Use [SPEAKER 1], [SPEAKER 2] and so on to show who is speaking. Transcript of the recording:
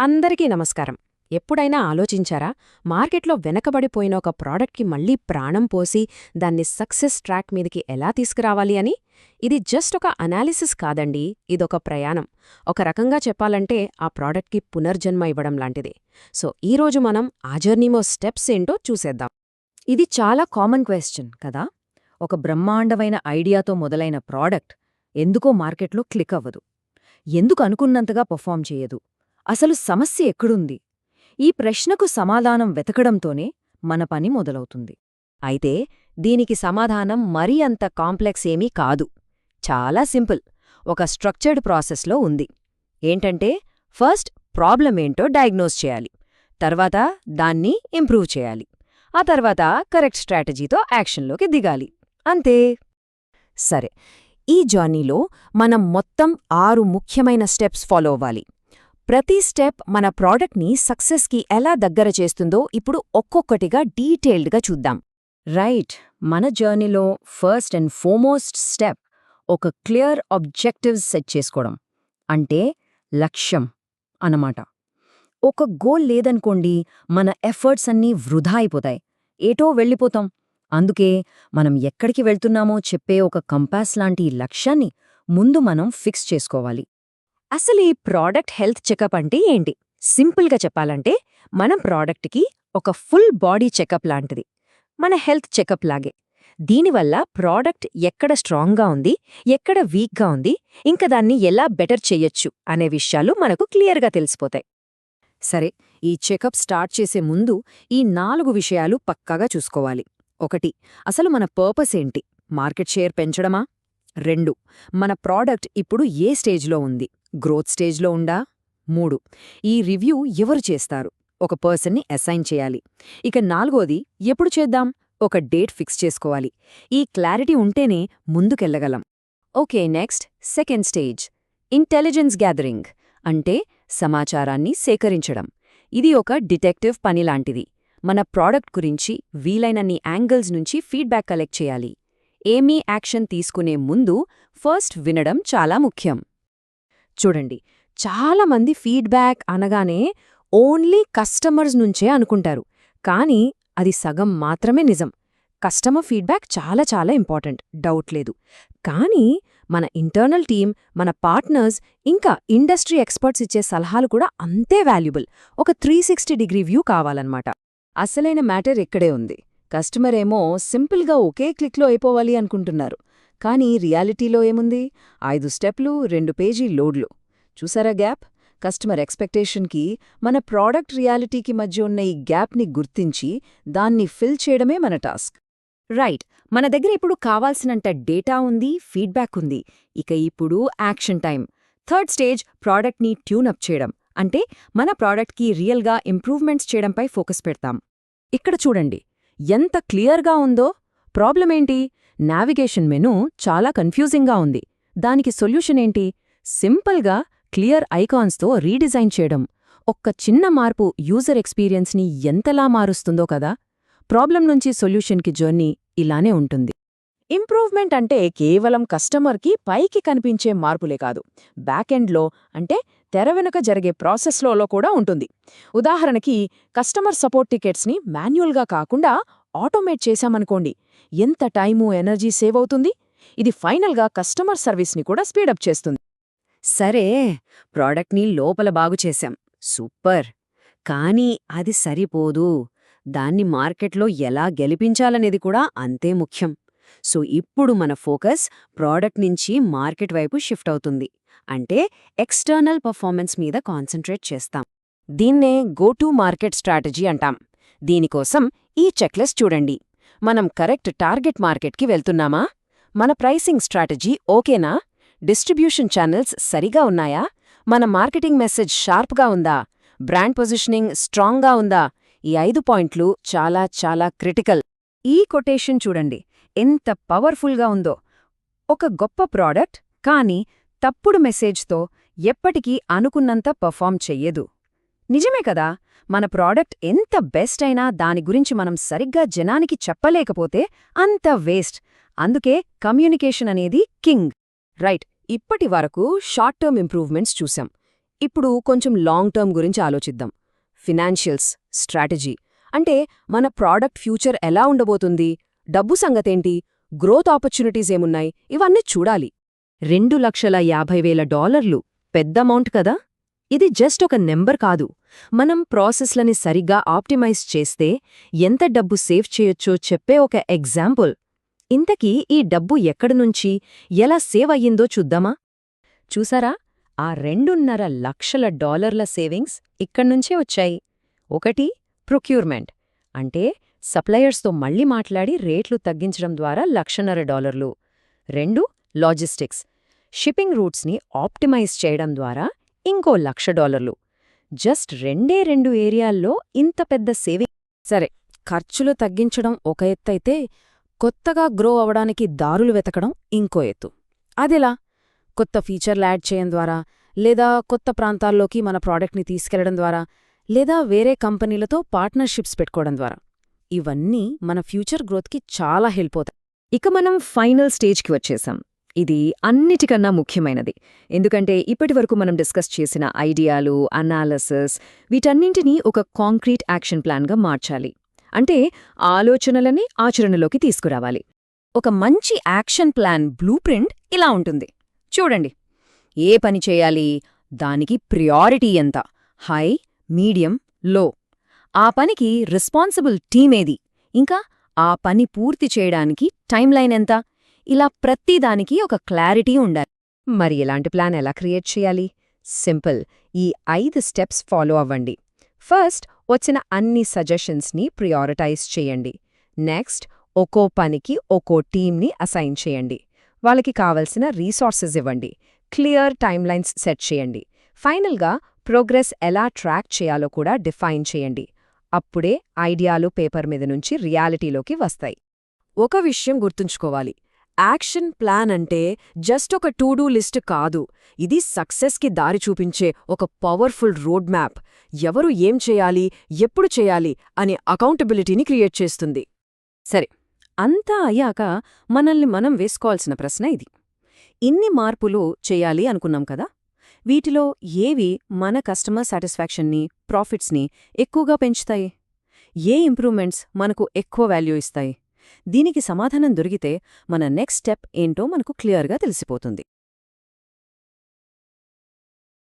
[SPEAKER 1] అందరికీ నమస్కారం. ఎప్పుడైనా ఆలోచించారా? మార్కెట్లో వెనకబడిపోయిన ఒక ప్రోడక్ట్కి మళ్ళీ ప్రాణం పోసి దాన్ని సక్సెస్ ట్రాక్ మీదకి ఎలా తీసుకురావాలి అని? ఇది జస్ట్ ఒక అనాలిసిస్ కాదండి ఇదొక ప్రయాణం. ఒక రకంగా చెప్పాలంటే ఆ ప్రోడక్ట్కి పునర్జన్మ ఇవ్వడం లాంటిది. సో ఈరోజు మనం ఆ జర్నీమో స్టెప్స్ ఏంటో చూసేద్దాం.
[SPEAKER 2] ఇది చాలా కామన్ క్వశ్చన్ కదా? ఒక బ్రహ్మాండమైన ఐడియాతో మొదలైన ప్రోడక్ట్ ఎందుకో మార్కెట్లో క్లిక్ అవ్వదు. ఎందుకు అనుకున్నంతగా పర్ఫామ్ చేయదు? అసలు సమస్య ఎక్కడుంది? ఈ ప్రశ్నకు సమాధానం వెతకడంతోనే మన పని మొదలవుతుంది.
[SPEAKER 1] అయితే దీనికి సమాధానం మరీ అంత కాంప్లెక్స్ ఏమీ కాదు. చాలా సింపుల్. ఒక స్ట్రక్చర్డ్ ప్రాసెస్లో ఉంది. ఏంటంటే ఫస్ట్ ప్రాబ్లం ఏంటో డయాగ్నోస్ చేయాలి. తర్వాత దాన్ని ఇంప్రూవ్ చేయాలి. ఆ తర్వాత కరెక్ట్ స్ట్రాటజీతో యాక్షన్లోకి దిగాలి. అంతే. సరే. ఈ జర్నీలో మనం మొత్తం ఆరు ముఖ్యమైన స్టెప్స్ ఫాలో అవ్వాలి. ప్రతి స్టెప్ మన ప్రోడక్ట్ని సక్సెస్కి ఎలా దగ్గర చేస్తుందో ఇప్పుడు ఒక్కొక్కటిగా డీటెయిల్డ్గా చూద్దాం.
[SPEAKER 2] రైట్ మన జర్నీలో ఫస్ట్ అండ్ ఫోమోస్ట్ స్టెప్ ఒక క్లియర్ ఆబ్జెక్టివ్స్ సెట్ చేసుకోవడం అంటే లక్ష్యం అన్నమాట. ఒక గోల్ లేదనుకోండి మన ఎఫర్ట్స్ అన్నీ వృధా అయిపోతాయి. ఏటో వెళ్ళిపోతాం. అందుకే మనం ఎక్కడికి వెళ్తున్నామో చెప్పే ఒక కంపాస్ లాంటి లక్ష్యాన్ని ముందు మనం ఫిక్స్ చేసుకోవాలి.
[SPEAKER 1] అసలు ఈ ప్రోడక్ట్ హెల్త్ చెకప్ అంటే ఏంటి? సింపుల్గా చెప్పాలంటే మన ప్రోడక్ట్కి ఒక ఫుల్ బాడీ చెకప్ లాంటిది. మన హెల్త్ చెకప్ లాగే. దీనివల్ల ప్రోడక్ట్ ఎక్కడ స్ట్రాంగ్గా ఉంది ఎక్కడ వీక్గా ఉంది ఇంకా దాన్ని ఎలా బెటర్ చెయ్యొచ్చు అనే విషయాలు మనకు క్లియర్గా తెలిసిపోతాయి.
[SPEAKER 2] సరే ఈ చెకప్ స్టార్ట్ చేసే ముందు ఈ నాలుగు విషయాలు పక్కాగా చూసుకోవాలి. ఒకటి అసలు మన పర్పస్ ఏంటి? మార్కెట్ షేర్ పెంచడమా? రెండు మన ప్రోడక్ట్ ఇప్పుడు ఏ స్టేజ్లో ఉంది? గ్రోత్ స్టేజ్లో ఉందా మూడు. ఈ రివ్యూ ఎవరు చేస్తారు? ఒక పర్సన్ని అసైన్ చేయాలి. ఇక నాలుగోది ఎప్పుడు చేద్దాం? ఒక డేట్ ఫిక్స్ చేసుకోవాలి. ఈ క్లారిటీ ఉంటేనే ముందుకెళ్ళగలం
[SPEAKER 1] okay next second stage. Intelligence gathering అంటే సమాచారాన్ని సేకరించడం. ఇది ఒక డిటెక్టివ్ పనిలాంటిది మన ప్రోడక్ట్ గురించి వీలైనన్ని యాంగిల్స్ నుంచి ఫీడ్బ్యాక్ కలెక్ట్ చేయాలి. ఏమీ యాక్షన్ తీసుకునే ముందు ఫస్ట్ వినడం చాలా ముఖ్యం. చూడండి. చాలామంది ఫీడ్బ్యాక్ అనగానే ఓన్లీ కస్టమర్స్ నుంచే అనుకుంటారు. కానీ అది సగం మాత్రమే నిజం. కస్టమర్ ఫీడ్బ్యాక్ చాలా చాలా ఇంపార్టెంట్. డౌట్ లేదు. కానీ మన ఇంటర్నల్ టీం మన పార్ట్నర్స్ ఇంకా ఇండస్ట్రీ ఎక్స్పర్ట్స్ ఇచ్చే సలహాలు కూడా అంతే వాల్యుబుల్. ఒక త్రీ సిక్స్టీ డిగ్రీ వ్యూ కావాలన్నమాట. అసలైన మ్యాటర్ ఇక్కడే ఉంది. కస్టమర్ ఏమో సింపుల్గా ఒకే క్లిక్లో అయిపోవాలి అనుకుంటున్నారు. కానీ రియాలిటీలో ఏముంది? ఐదు స్టెప్లు రెండు పేజీ లోడ్లు. చూసారా గ్యాప్? కస్టమర్ ఎక్స్పెక్టేషన్కి మన ప్రోడక్ట్ రియాలిటీకి మధ్య ఉన్న ఈ గ్యాప్ని గుర్తించి దాన్ని ఫిల్ చేయడమే మన టాస్క్. రైట్. మన దగ్గర ఇప్పుడు కావాల్సినంత డేటా ఉంది ఫీడ్బ్యాక్ ఉంది. ఇక ఇప్పుడు యాక్షన్ టైం థర్డ్ స్టేజ్ ప్రోడక్ట్ని ట్యూనప్ చేయడం. అంటే మన ప్రోడక్ట్కి రియల్గా ఇంప్రూవ్మెంట్స్ చేయడంపై ఫోకస్ పెడతాం. ఇక్కడ చూడండి. ఎంత క్లియర్గా ఉందో? ప్రాబ్లమేంటి? నావిగేషన్ మెనూ చాలా కన్ఫ్యూజింగ్గా ఉంది. దానికి సొల్యూషన్ ఏంటి? సింపుల్గా క్లియర్ ఐకాన్స్తో రీడిజైన్ చేయడం. ఒక్క చిన్న మార్పు యూజర్ ఎక్స్పీరియన్స్ని ఎంతలా మారుస్తుందో కదా? ప్రాబ్లం నుంచి సొల్యూషన్కి జర్నీ ఇలానే ఉంటుంది. ఇంప్రూవ్మెంట్ అంటే కేవలం కస్టమర్కి పైకి కనిపించే మార్పులే కాదు. బ్యాకెండ్లో అంటే తెర వెనుక జరిగే ప్రాసెస్లో కూడా ఉంటుంది. ఉదాహరణకి కస్టమర్ సపోర్ట్ టికెట్స్ని మాన్యువల్గా కాకుండా ఆటోమేట్ చేశామనుకోండి ఎంత టైము ఎనర్జీ సేవ్ అవుతుంది? ఇది ఫైనల్గా కస్టమర్ సర్వీస్ని కూడా స్పీడప్ చేస్తుంది. సరే ప్రోడక్ట్ని లోపల బాగుచేశాం సూపర్! కానీ అది సరిపోదు. దాన్ని మార్కెట్లో ఎలా గెలిపించాలనేది కూడా అంతే ముఖ్యం. సో ఇప్పుడు మన ఫోకస్ ప్రోడక్ట్ నుంచి మార్కెట్ వైపు షిఫ్ట్ అవుతుంది. అంటే ఎక్స్టర్నల్ పర్ఫార్మెన్స్ మీద కాన్సంట్రేట్ చేస్తాం. దీన్నే గో టు మార్కెట్ స్ట్రాటజీ అంటాం. దీనికోసం ఈ చెక్లెస్ చూడండి. మనం కరెక్ట్ టార్గెట్ మార్కెట్కి వెళ్తున్నామా? మన ప్రైసింగ్ స్ట్రాటజీ ఓకేనా? డిస్ట్రిబ్యూషన్ ఛానల్స్ సరిగా ఉన్నాయా? మన మార్కెటింగ్ మెసేజ్ షార్ప్గా ఉందా? బ్రాండ్ పొజిషనింగ్ స్ట్రాంగ్గా ఉందా? ఈ ఐదు పాయింట్లు చాలా చాలా క్రిటికల్. ఈ కొటేషన్ చూడండి. ఎంత పవర్ఫుల్గా ఉందో. ఒక గొప్ప ప్రోడక్ట్ కానీ తప్పుడు మెసేజ్తో ఎప్పటికీ అనుకున్నంత పర్ఫామ్ చెయ్యదు. నిజమే కదా మన ప్రోడక్ట్ ఎంత బెస్ట్ అయినా దాని గురించి మనం సరిగ్గా జనానికి చెప్పలేకపోతే అంత వేస్ట్. అందుకే కమ్యూనికేషన్ అనేది కింగ్. రైట్ ఇప్పటి వరకు షార్ట్ టర్మ్ ఇంప్రూవ్మెంట్స్ చూసాం ఇప్పుడు కొంచెం లాంగ్ టర్మ్ గురించి ఆలోచిద్దాం. Financials strategy. అంటే మన ప్రోడక్ట్ ఫ్యూచర్ ఎలా ఉండబోతుంది? డబ్బు సంగతేంటి? గ్రోత్ ఆపర్చునిటీస్ ఏమున్నాయి? ఇవన్నీ చూడాలి.
[SPEAKER 2] రెండు లక్షల యాభై వేల డాలర్లు పెద్ద అమౌంట్ కదా? ఇది జస్ట్ ఒక నెంబర్ కాదు. మనం ప్రాసెస్లని సరిగ్గా ఆప్టిమైజ్ చేస్తే ఎంత డబ్బు సేవ్ చేయొచ్చో చెప్పే ఒక ఎగ్జాంపుల్. ఇంతకీ ఈ డబ్బు ఎక్కడినుంచి ఎలా సేవ్ అయ్యిందో చూద్దామా?
[SPEAKER 1] చూసారా? ఆ రెండున్నర లక్షల డాలర్ల సేవింగ్స్ ఇక్కడ్నుంచే వచ్చాయి. ఒకటి ప్రొక్యూర్మెంట్. అంటే సప్లయర్స్తో మళ్ళీ మాట్లాడి రేట్లు తగ్గించడం ద్వారా లక్షన్నర డాలర్లు. రెండు లాజిస్టిక్స్. షిప్పింగ్ రూట్స్ని ఆప్టిమైజ్ చేయడం ద్వారా ఇంకో లక్ష డాలర్లు. జస్ట్ రెండే రెండు ఏరియాల్లో ఇంత పెద్ద సేవింగ్. సరే ఖర్చులు తగ్గించడం ఒక ఎత్తైతే కొత్తగా గ్రో అవడానికి దారులు వెతకడం ఇంకో ఎత్తు. అదెలా? కొత్త ఫీచర్లు యాడ్ చేయడం ద్వారా లేదా కొత్త ప్రాంతాల్లోకి మన ప్రోడక్ట్ని తీసుకెళ్ళడం ద్వారా లేదా వేరే కంపెనీలతో పార్ట్నర్షిప్స్ పెట్టుకోవడం ద్వారా. ఇవన్నీ మన ఫ్యూచర్ గ్రోత్కి చాలా హెల్ప్ అవుతాయి.
[SPEAKER 2] ఇక మనం ఫైనల్ స్టేజ్కి వచ్చేసాం. ఇది అన్నిటికన్నా ముఖ్యమైనది. ఎందుకంటే ఇప్పటివరకు మనం డిస్కస్ చేసిన ఐడియాలు అనాలసిస్ వీటన్నింటినీ ఒక కాంక్రీట్ యాక్షన్ ప్లాన్గా మార్చాలి. అంటే ఆలోచనలని ఆచరణలోకి తీసుకురావాలి.
[SPEAKER 1] ఒక మంచి యాక్షన్ ప్లాన్ బ్లూ ప్రింట్ ఇలా ఉంటుంది. చూడండి. ఏ పని చేయాలి? దానికి ప్రియారిటీ ఎంత? హై మీడియం లో. ఆ పనికి రెస్పాన్సిబుల్ టీమేది ఇంకా ఆ పని పూర్తి చేయడానికి టైంలైన్ ఎంత? ఇలా ప్రతిదానికి ఒక క్లారిటీ ఉండాలి.
[SPEAKER 2] మరి ఇలాంటి ప్లాన్ ఎలా క్రియేట్ చేయాలి? సింపుల్. ఈ ఐదు స్టెప్స్ ఫాలో అవ్వండి. ఫస్ట్ వచ్చిన అన్ని సజెషన్స్ని ప్రియారిటైజ్ చేయండి. నెక్స్ట్ ఒక్కో పనికి ఒక్కో టీమ్ని అసైన్ చేయండి. వాళ్ళకి కావలసిన రీసోర్సెస్ ఇవ్వండి. క్లియర్ టైమ్లైన్స్ సెట్ చేయండి. ఫైనల్గా ప్రోగ్రెస్ ఎలా ట్రాక్ చేయాలో కూడా డిఫైన్ చేయండి. అప్పుడే ఐడియాలు పేపర్ మీద నుంచి రియాలిటీలోకి వస్తాయి.
[SPEAKER 1] ఒక విషయం గుర్తుంచుకోవాలి. యాక్షన్ ప్లాన్ అంటే జస్ట్ ఒక టూ డూ లిస్ట్ కాదు. ఇది సక్సెస్కి దారి చూపించే ఒక పవర్ఫుల్ రోడ్ మ్యాప్ ఎవరు ఏం చేయాలి ఎప్పుడు చేయాలి అనే అకౌంటబిలిటీని క్రియేట్ చేస్తుంది. సరే అంతా అయ్యాక మనల్ని మనం వేసుకోవాల్సిన ప్రశ్న ఇది. ఇన్ని మార్పులు చేయాలి అనుకున్నాం కదా? వీటిలో ఏవి మన కస్టమర్ సాటిస్ఫాక్షన్ని ప్రాఫిట్స్ని ఎక్కువగా పెంచుతాయి? ఏ ఇంప్రూవ్మెంట్స్ మనకు ఎక్కువ వాల్యూ ఇస్తాయి? దీనికి సమాధానం దొరికితే మన నెక్స్ట్ స్టెప్ ఏంటో మనకు క్లియర్గా తెలిసిపోతుంది.